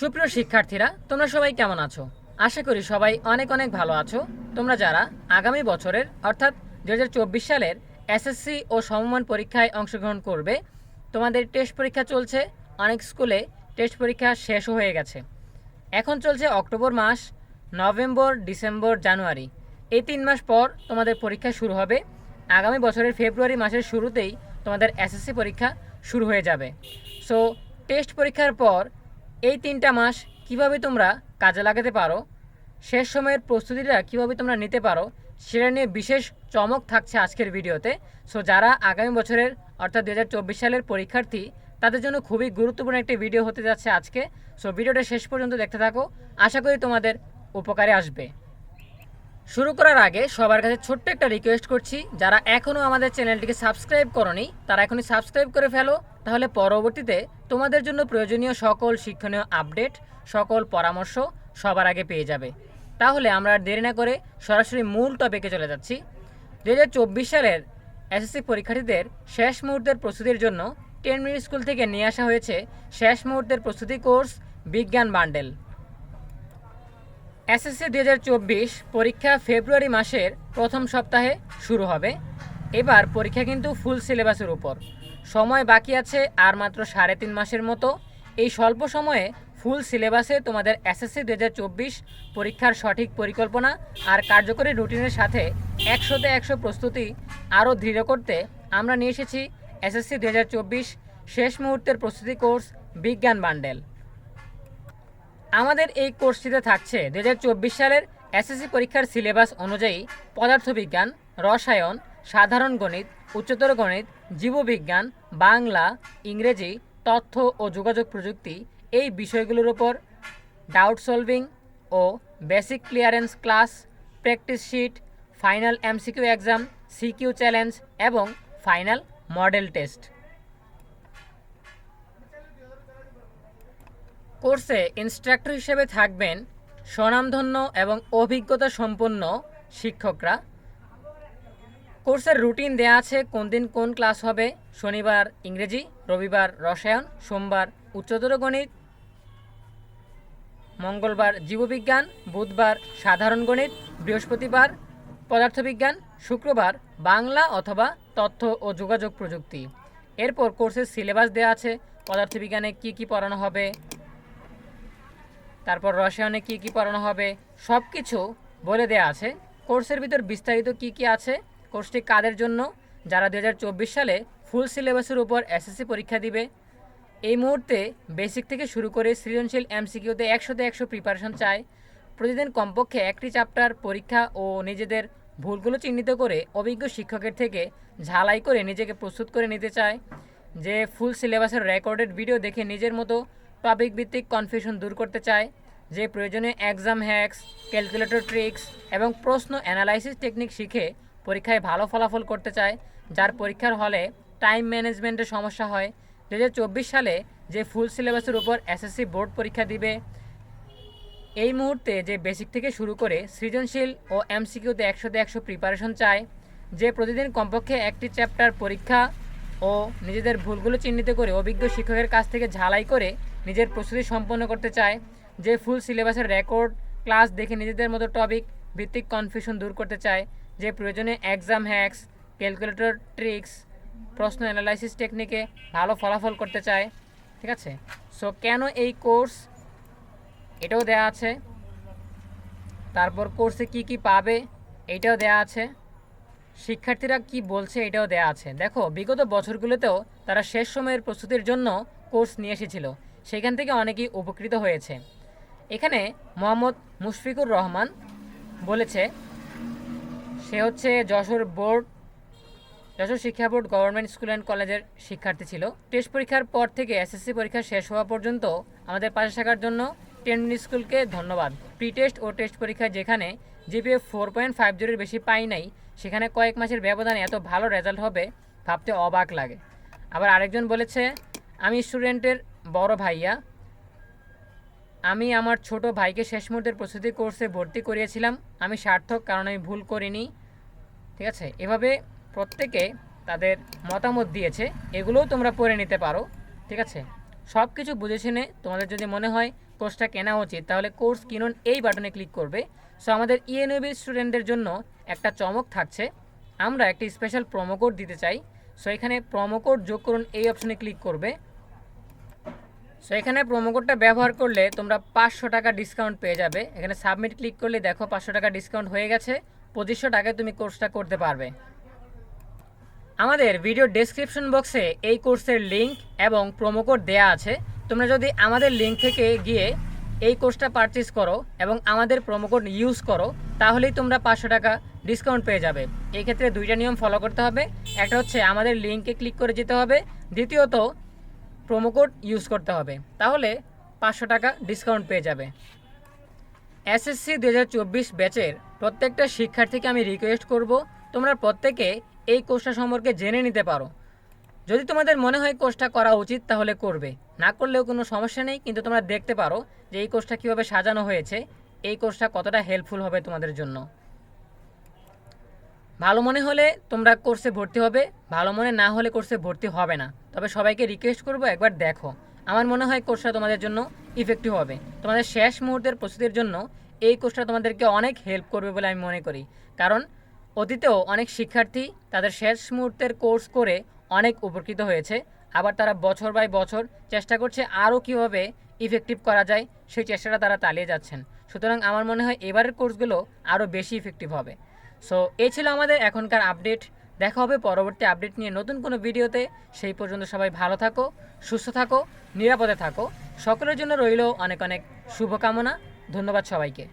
সুপ্রিয় শিক্ষার্থীরা, তোমরা সবাই কেমন আছো? আশা করি সবাই অনেক অনেক ভালো আছো। তোমরা যারা আগামী বছরের, অর্থাৎ দু হাজার চব্বিশ সালের এসএসসি ও সমমান পরীক্ষায় অংশগ্রহণ করবে, তোমাদের টেস্ট পরীক্ষা চলছে, অনেক স্কুলে টেস্ট পরীক্ষা শেষ হয়ে গেছে। এখন চলছে অক্টোবর মাস, নভেম্বর, ডিসেম্বর, জানুয়ারি। এই তিন মাস পর তোমাদের পরীক্ষা শুরু হবে। আগামী বছরের ফেব্রুয়ারি মাসের শুরুতেই তোমাদের এসএসসি পরীক্ষা শুরু হয়ে যাবে। সো টেস্ট পরীক্ষার পর এই তিনটা মাস কীভাবে তোমরা কাজে লাগাতে পারো? শেষ সময়ের প্রস্তুতিটা কীভাবে তোমরা নিতে পারো? সেটা নিয়ে বিশেষ চমক থাকছে আজকের ভিডিওতে। সো যারা আগামী বছরের, অর্থাৎ দু হাজার চব্বিশ সালের পরীক্ষার্থী, তাদের জন্য খুবই গুরুত্বপূর্ণ একটি ভিডিও হতে যাচ্ছে আজকে। সো ভিডিওটা শেষ পর্যন্ত দেখতে থাকো। আশা করি তোমাদের উপকারে আসবে। শুরু করার আগে সবার কাছে ছোট্ট একটা রিকোয়েস্ট করছি। যারা এখনও আমাদের চ্যানেলটিকে সাবস্ক্রাইব করনি, তারা এখনই সাবস্ক্রাইব করে ফেলো। তাহলে পরবর্তীতে তোমাদের জন্য প্রয়োজনীয় সকল শিক্ষণীয় আপডেট, সকল পরামর্শ সবার আগে পেয়ে যাবে। তাহলে আমরা দেরি না করে সরাসরি মূল টপিকে চলে যাচ্ছি। দু হাজার চব্বিশ সালের এসএসসি পরীক্ষার্থীদের শেষ মুহূর্তের প্রস্তুতির জন্য টেন মিনিট স্কুল থেকে নিয়ে আসা হয়েছে শেষ মুহূর্তের প্রস্তুতি কোর্স বিজ্ঞান বান্ডেল। এসএসসি দু হাজার চব্বিশ পরীক্ষা ফেব্রুয়ারি মাসের প্রথম সপ্তাহে শুরু হবে। এবার পরীক্ষা কিন্তু ফুল সিলেবাসের উপর। সময় বাকি আছে আর মাত্র সাড়ে তিন মাসের মতো। এই স্বল্প সময়ে ফুল সিলেবাসে তোমাদের এসএসসি দু হাজার চব্বিশ পরীক্ষার সঠিক পরিকল্পনা আর কার্যকরী রুটিনের সাথে একশোতে একশো প্রস্তুতি আরও দৃঢ় করতে আমরা নিয়ে এসেছি এসএসসি দু হাজার চব্বিশ শেষ মুহূর্তের প্রস্তুতি কোর্স বিজ্ঞান বান্ডেল। আমাদের এই কোর্সটিতে থাকছে দু হাজার চব্বিশ সালের এসএসসি পরীক্ষার সিলেবাস অনুযায়ী পদার্থবিজ্ঞান, রসায়ন, সাধারণ গণিত, উচ্চতর গণিত জীববিজ্ঞান, বাংলা, ইংরেজি, তথ্য ও যোগাযোগ প্রযুক্তি এই বিষয়গুলোর ওপর ডাউট সলভিং ও basic clearance class, practice sheet, final MCQ exam, CQ challenge এবং ফাইনাল মডেল টেস্ট। কোর্সে ইনস্ট্রাক্টর হিসেবে থাকবেন স্বনামধন্য এবং অভিজ্ঞতা সম্পন্ন শিক্ষকরা। কোর্সের রুটিন দেয়া আছে, কোন দিন কোন ক্লাস হবে, শনিবার ইংরেজি, রবিবার রসায়ন, সোমবার উচ্চতর গণিত, মঙ্গলবার জীববিজ্ঞান, বুধবার সাধারণ গণিত, বৃহস্পতিবার পদার্থবিজ্ঞান, শুক্রবার বাংলা অথবা তথ্য ও যোগাযোগ প্রযুক্তি। এরপর কোর্সের সিলেবাস দেওয়া আছে, পদার্থবিজ্ঞানে কি কি পড়ানো হবে, তারপর রসায়নে কি কি পড়ানো হবে সব কিছু বলে দেওয়া আছে। কোর্সের ভিতর বিস্তারিত কি কি আছে কোর্সটি কাদের জন্য যারা দু হাজার চব্বিশ সালে ফুল সিলেবাসের উপর এসএসসি পরীক্ষা দিবে, এই মুহূর্তে বেসিক থেকে শুরু করে সৃজনশীল এমসিকিউতে একশোতে একশো প্রিপারেশন চায়। প্রতিদিন কমপক্ষে একটি চ্যাপ্টার পরীক্ষা ও নিজেদের ভুলগুলো চিহ্নিত করে অভিজ্ঞ শিক্ষকের থেকে ঝালাই করে নিজেকে প্রস্তুত করে নিতে চায়। যে ফুল সিলেবাসের রেকর্ডেড ভিডিও দেখে নিজের মতো টপিক ভিত্তিক কনফিউশন দূর করতে চায়, যে প্রয়োজনীয় এক্সাম হ্যাক্স ক্যালকুলেটর ট্রিক্স এবং প্রশ্ন অ্যানালাইসিস টেকনিক শিখে পরীক্ষায় ভালো ফলাফল করতে চায়, যার পরীক্ষার হলে টাইম ম্যানেজমেন্টের সমস্যা হয়। দু হাজার চব্বিশ সালে যে ফুল সিলেবাসের উপর এসএসসি বোর্ড পরীক্ষা দিবে, এই মুহূর্তে যে বেসিক থেকে শুরু করে সৃজনশীল ও এমসিকিউতে একশোতে একশো প্রিপারেশন চায়, যে প্রতিদিন কমপক্ষে একটি চ্যাপ্টার পরীক্ষা ও নিজেদের ভুলগুলো চিহ্নিত করে অভিজ্ঞ শিক্ষকের কাছ থেকে ঝালাই করে নিজের প্রস্তুতি সম্পন্ন করতে চায়, যে ফুল সিলেবাসের রেকর্ড ক্লাস দেখে নিজেদের মতো টপিক ভিত্তিক কনফিউশন দূর করতে চায় যে প্রয়োজনে এক্সাম হ্যাক্স ক্যালকুলেটর ট্রিক্স প্রশ্ন অ্যানালাইসিস টেকনিকে ভালো ফলাফল করতে চায়। ঠিক আছে? সো কেন এই কোর্স এটাও দেয়া আছে? তারপর কোর্সে কি কি পাবে এইটাও দেয়া আছে। শিক্ষার্থীরা কি বলছে এটাও দেয়া আছে। দেখো, বিগত বছরগুলোতেও তারা শেষ সময়ের প্রস্তুতির জন্য কোর্স নিয়ে এসেছিল। সেখান থেকে অনেকেই উপকৃত হয়েছে। এখানে মোহাম্মদ মুশফিকুর রহমান বলেছে, সে হচ্ছে যশোর বোর্ড, যশোর শিক্ষা বোর্ড গভর্নমেন্ট স্কুল অ্যান্ড কলেজের শিক্ষার্থী ছিল। টেস্ট পরীক্ষার পর থেকে এসএসসি পরীক্ষা শেষ হওয়া পর্যন্ত আমাদের পাশে থাকার জন্য টেন স্কুলকে ধন্যবাদ। প্রি টেস্ট ও টেস্ট পরীক্ষায় যেখানে জিপিএ ফোর পয়েন্ট ফাইভ জিরোর বেশি পাই নাই, সেখানে কয়েক মাসের ব্যবধানে এত ভালো রেজাল্ট হবে ভাবতে অবাক লাগে। আবার আরেকজন বলেছে, আমি স্টুডেন্টের বড় ভাইয়া। আমি আমার ছোট ভাইকে শেষ মুহূর্তের প্রস্তুতি কোর্সে ভর্তি করিয়েছিলাম। আমি সার্থক, কারণ আমি ভুল করিনি। ঠিক আছে? এভাবে প্রত্যেকে তাদের মতামত দিয়েছে। এগুলোও তোমরা পড়ে নিতে পারো। ঠিক আছে? সব কিছু বুঝে শুনে তোমাদের যদি মনে হয় কোর্সটা কেনা উচিত, তাহলে কোর্স কিনুন এই বাটনে ক্লিক করবে। সো আমাদের E স্টুডেন্টদের জন্য একটা চমক থাকছে। আমরা একটি স্পেশাল প্রোমো কোড দিতে চাই। সো এখানে প্রোমো কোড যোগ করুন, এই অপশনে ক্লিক করবে। সো এখানে প্রোমো কোডটা ব্যবহার করলে তোমরা পাঁচশো টাকা ডিসকাউন্ট পেয়ে যাবে। এখানে সাবমিট ক্লিক করলে দেখো পাঁচশো টাকা ডিসকাউন্ট হয়ে গেছে। পঁচিশশো টাকায় তুমি কোর্সটা করতে পারবে। আমাদের ভিডিও ডেসক্রিপশন বক্সে এই কোর্সের লিঙ্ক এবং প্রোমো কোড দেওয়া আছে। তোমরা যদি আমাদের লিঙ্ক থেকে গিয়ে এই কোর্সটা পারচেস করো এবং আমাদের প্রোমো কোড ইউজ করো, তাহলেই তোমরা পাঁচশো টাকা ডিসকাউন্ট পেয়ে যাবে। এই ক্ষেত্রে দুইটা নিয়ম ফলো করতে হবে। একটা হচ্ছে আমাদের লিঙ্কে ক্লিক করে যেতে হবে। দ্বিতীয়ত প্রোমো কোড ইউজ করতে হবে। তাহলে পাঁচশো টাকা ডিসকাউন্ট পেয়ে যাবে। এসএসসি দু হাজার চব্বিশ ব্যাচের প্রত্যেকটা শিক্ষার্থীকে আমি রিকোয়েস্ট করব, তোমরা প্রত্যেকে এই কোর্সটা সম্পর্কে জেনে নিতে পারো। যদি তোমাদের মনে হয় কোর্সটা করা উচিত, তাহলে করবে। না করলেও কোনো সমস্যা নেই, কিন্তু তোমরা দেখতে পারো যে এই কোর্সটা কীভাবে সাজানো হয়েছে, এই কোর্সটা কতটা হেল্পফুল হবে তোমাদের জন্য। ভালো মনে হলে তোমরা কোর্সে ভর্তি হবে, ভালো মনে না হলে কোর্সে ভর্তি হবে না। তবে সবাইকে রিকোয়েস্ট করব, একবার দেখো। আমার মনে হয় কোর্সটা তোমাদের জন্য ইফেক্টিভ হবে। তোমাদের শেষ মুহূর্তের প্রস্তুতির জন্য এই কোর্সটা তোমাদেরকে অনেক হেল্প করবে বলে আমি মনে করি। কারণ অতীতেও অনেক শিক্ষার্থী তাদের শেষ মুহূর্তের কোর্স করে অনেক উপকৃত হয়েছে। আবার তারা বছর বাই বছর চেষ্টা করছে আরও কীভাবে ইফেক্টিভ করা যায়, সেই চেষ্টাটা তারা চালিয়ে যাচ্ছেন। সুতরাং আমার মনে হয় এবারের কোর্সগুলো আরও বেশি ইফেক্টিভ হবে। সো এই ছিল আমাদের এখনকার আপডেট দেখা হবে পরবর্তী আপডেট নিয়ে নতুন কোনো ভিডিওতে। সেই পর্যন্ত সবাই ভালো থাকো, সুস্থ থাকো, নিরাপদে থাকো। সকলের জন্য রইল অনেক অনেক শুভকামনা। ধন্যবাদ সবাইকে।